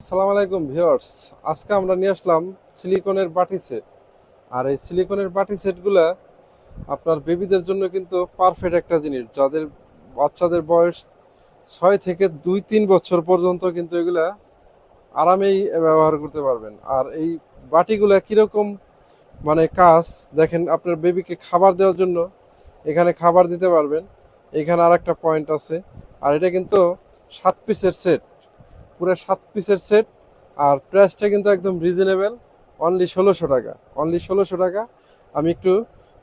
আসসালামু আলাইকুম ভিউয়ার্স। আজকে আমরা নিয়ে আসলাম সিলিকনের বাটি সেট। আর এই সিলিকনের বাটি সেটগুলা আপনার বেবিদের জন্য কিন্তু পারফেক্ট একটা জিনিস। যাদের বাচ্চাদের বয়স ছয় থেকে দুই তিন বছর পর্যন্ত কিন্তু এগুলা আরামেই ব্যবহার করতে পারবেন। আর এই বাটিগুলা কীরকম মানে কাজ, দেখেন আপনার বেবিকে খাবার দেওয়ার জন্য এখানে খাবার দিতে পারবেন। এখানে আর একটা পয়েন্ট আছে। আর এটা কিন্তু সাত পিসের সেট পুরো সাত পিসের সেট আর প্রাইসটা কিন্তু একদম রিজনেবল অনলি ষোলোশো টাকা অনলি ষোলোশো টাকা। আমি একটু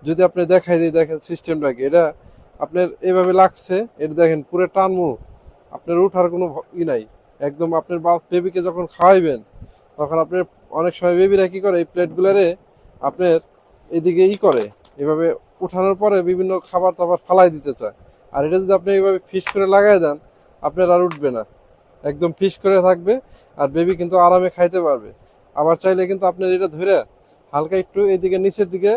যদি আপনি দেখাই দিই, দেখেন সিস্টেমটাকে এটা আপনার এভাবে লাগছে, এটা দেখেন পুরো টানমু আপনার উঠার কোনো ই নাই। একদম আপনার বেবিকে যখন খাওয়াইবেন, তখন আপনার অনেক সময় বেবিরা কী করে, এই প্লেটগুলারে আপনার এদিকে ই করে। এভাবে উঠানোর পরে বিভিন্ন খাবার টাবার ফালাই দিতে চায়। আর এটা যদি আপনি এইভাবে ফিস করে লাগাই দেন, আপনার আর উঠবে না। একদম ফিস করে থাকবে আর বেবি কিন্তু আরামে খাইতে পারবে। আবার চাইলে কিন্তু আপনার এটা ধরে হালকা একটু এদিকে নিচের দিকে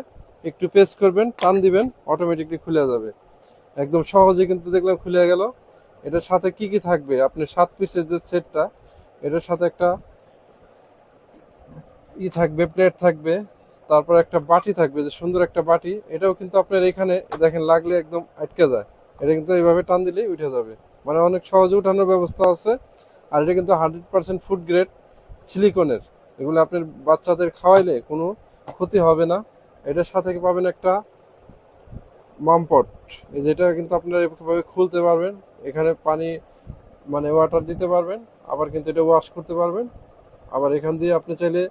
একটু পেস্ট করবেন, টান দিবেন অটোমেটিকলি খুলে যাবে। একদম সহজে কিন্তু দেখলাম খুলে গেল। এটার সাথে কি কি থাকবে? আপনি সাত পিসের যে সেটটা, এটার সাথে একটা ই থাকবে প্লেট থাকবে, তারপর একটা বাটি থাকবে, যে সুন্দর একটা বাটি। এটাও কিন্তু আপনার এখানে দেখেন লাগলে একদম আটকে যায়। এটা কিন্তু এইভাবে টান দিলেই উঠে যাবে। মানে অনেক সহজে উঠানোর ব্যবস্থা আছে। আর এটা কিন্তু হান্ড্রেড পার্সেন্ট ফুড গ্রেড সিলিকনের এগুলো আপনার বাচ্চাদের খাওয়াইলে কোনো ক্ষতি হবে না। এটার সাথে পাবেন একটা মামপট। যেটা কিন্তু আপনারা এভাবে খুলতে পারবেন। এখানে পানি মানে ওয়াটার দিতে পারবেন। আবার কিন্তু এটা ওয়াশ করতে পারবেন। আবার এখান দিয়ে আপনি চাইলে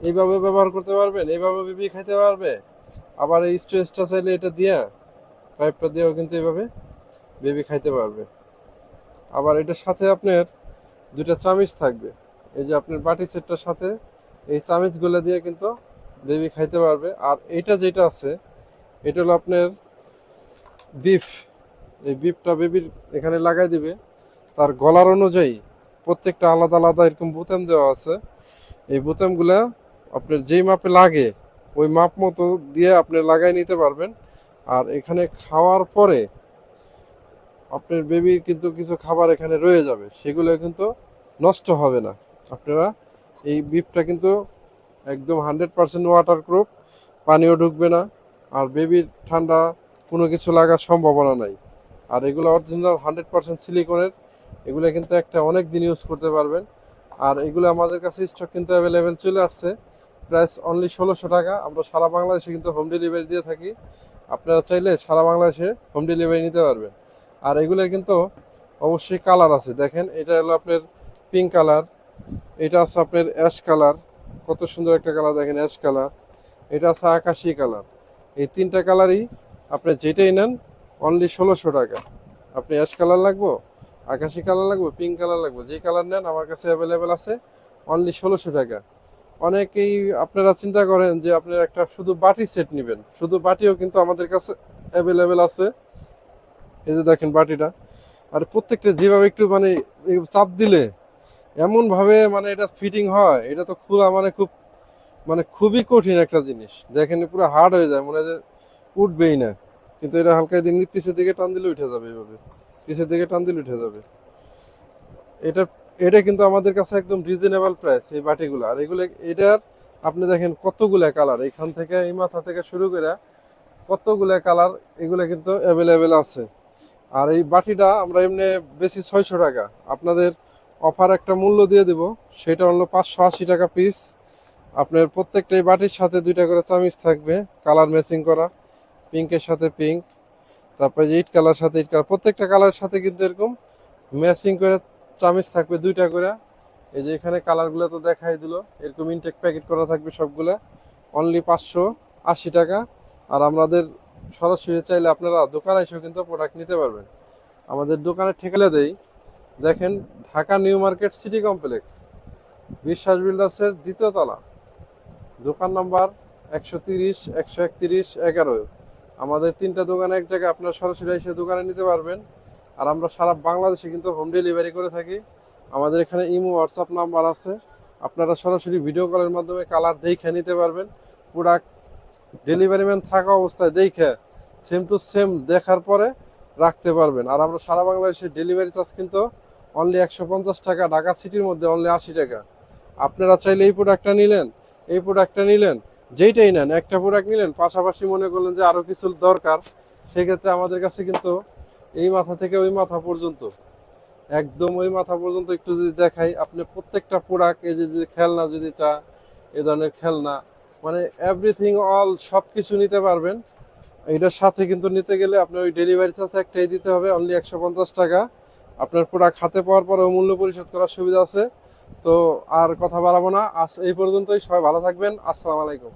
এইভাবে ব্যবহার করতে পারবেন, এইভাবে বিবি খাইতে পারবে। আবার এই স্ট্রেসটা চাইলে এটা দিয়ে পাইপটা দিয়েও কিন্তু এইভাবে বেবি খাইতে পারবে। আবার এটার সাথে আপনার দুইটা চামিচ থাকবে। এই যে আপনার বাটি সেটটার সাথে এই চামিচগুলো দিয়ে কিন্তু বেবি খাইতে পারবে। আর এইটা যেটা আছে, এটা হলো আপনার বিফ। এই বিফটা বেবির এখানে লাগাই দিবে। তার গলার অনুযায়ী প্রত্যেকটা আলাদা আলাদা এরকম বোতাম দেওয়া আছে। এই বোতামগুলা আপনার যেই মাপে লাগে, ওই মাপ মতো দিয়ে আপনি লাগাই নিতে পারবেন। আর এখানে খাওয়ার পরে আপনার বেবির কিন্তু কিছু খাবার এখানে রয়ে যাবে, সেগুলো কিন্তু নষ্ট হবে না। আপনারা এই বিফটা কিন্তু একদম হান্ড্রেড পার্সেন্ট ওয়াটার প্রুফ পানিও ঢুকবে না, আর বেবির ঠান্ডা কোনো কিছু লাগার সম্ভাবনা নাই। আর এগুলো অরিজিনাল হান্ড্রেড পার্সেন্ট সিলিকনের এগুলো কিন্তু একটা অনেক দিন ইউজ করতে পারবেন। আর এগুলো আমাদের কাছে স্টক কিন্তু অ্যাভেলেবেল চলে আসছে প্রাইস অনলি ষোলোশো টাকা। আমরা সারা বাংলাদেশে কিন্তু হোম ডেলিভারি দিয়ে থাকি। আপনারা চাইলে সারা বাংলাদেশে হোম ডেলিভারি নিতে পারবেন। আর এগুলোর কিন্তু অবশ্যই কালার আছে। দেখেন, এটা হলো আপনার পিঙ্ক কালার এটা আছে আপনার অ্যাশ কালার কত সুন্দর একটা কালার দেখেন অ্যাশ কালার এটা আছে আকাশি কালার এই তিনটা কালারই আপনি যেটাই নেন অনলি ষোলোশো টাকা। আপনি অ্যাশ কালার লাগবো, আকাশি কালার লাগবে পিঙ্ক কালার লাগবে, যে কালার নেন, আমার কাছে অ্যাভেলেবেল আছে অনলি ষোলোশো টাকা। অনেকেই আপনারা চিন্তা করেন যে আপনার একটা শুধু বাটি সেট নেবেন। শুধু বাটিও কিন্তু আমাদের কাছে অ্যাভেলেবেল আছে। এই যে দেখেন বাটিটা, আর প্রত্যেকটা যেভাবে একটু মানে চাপ দিলে এমন ভাবে মানে এটা ফিটিং হয়, এটা তো খোলা মানে খুব মানে খুবই কঠিন একটা জিনিস। দেখেন পুরো হার্ড হয়ে যায়, মনে হয় যে উঠবেই না। কিন্তু এটা হালকা দিন পিছের দিকে টান দিলে উঠে যাবে এইভাবে পিছের দিকে টান দিলে উঠে যাবে। এটা এটা কিন্তু আমাদের কাছে একদম রিজনেবল প্রাইস এই বাটিগুলো। আর এগুলো, এটার আপনি দেখেন কতগুলা কালার এখান থেকে, এই মাথা থেকে শুরু করে কতগুলা কালার এগুলো কিন্তু অ্যাভেলেবেল আছে। আর এই বাটিটা আমরা এমনি বেশি ছয়শো টাকা। আপনাদের অফার একটা মূল্য দিয়ে দেব। সেটা হলো পাঁচশো আশি টাকা পিস আপনার প্রত্যেকটা এই বাটির সাথে দুইটা করে চামিচ থাকবে কালার ম্যাচিং করা পিঙ্কের সাথে পিঙ্ক তারপরে যে ইট কালার সাথে ইট কালার প্রত্যেকটা কালারের সাথে কিন্তু এরকম ম্যাচিং করে চামিচ থাকবে দুইটা করে। এই যে এখানে কালারগুলো তো দেখাই দিল, এরকম ইনটেক প্যাকেট করা থাকবে সবগুলা। অনলি পাঁচশো আশি টাকা। আর আমাদের সরাসরি চাইলে আপনারা দোকানে এসেও কিন্তু প্রোডাক্ট নিতে পারবেন। আমাদের দোকানে ঠেকালে দেই। দেখেন, Dhaka new market city complex, Biswas বিল্ডার্সের দ্বিতীয় তলা। দোকান নাম্বার একশো তিরিশ, একশো একত্রিশ, এগারো। আমাদের তিনটা দোকানে এক জায়গায় আপনারা সরাসরি এসে দোকানে নিতে পারবেন। আর আমরা সারা বাংলাদেশে কিন্তু হোম ডেলিভারি করে থাকি। আমাদের এখানে ইমো, হোয়াটসঅ্যাপ নাম্বার আছে। আপনারা সরাসরি ভিডিও কলের মাধ্যমে কালার দেখে নিতে পারবেন। প্রোডাক্ট ডেলিভারি ম্যান থাকা অবস্থায় দেখে সেম টু সেম দেখার পরে রাখতে পারবেন। আর আমরা সারা বাংলাদেশে ডেলিভারি চার্জ কিন্তু অনলি একশো পঞ্চাশ টাকা, ঢাকা সিটির মধ্যে অনলি আশি টাকা। আপনারা চাইলে এই প্রোডাক্টটা নিলেন, এই প্রোডাক্টটা নিলেন, যেইটাই নেন, একটা প্রোডাক্ট নিলেন, পাশাপাশি মনে করলেন যে আরও কিছু দরকার, সেক্ষেত্রে আমাদের কাছে কিন্তু এই মাথা থেকে ওই মাথা পর্যন্ত, একদম ওই মাথা পর্যন্ত একটু যদি দেখাই, আপনি প্রত্যেকটা প্রোডাক্ট এই যে খেলনা যদি চা এ ধরনের খেলনা মানে এভরিথিং অল সব কিছু নিতে পারবেন। এটার সাথে কিন্তু নিতে গেলে আপনার ওই ডেলিভারি চার্জ একটাই দিতে হবে অনলি একশো পঞ্চাশ টাকা। আপনার প্রোডাক্ট হাতে পাওয়ার পরেও মূল্য পরিশোধ করার সুবিধা আছে। তো আর কথা বাড়াবো না। আজ এই পর্যন্তই, সবাই ভালো থাকবেন। আসসালামু আলাইকুম।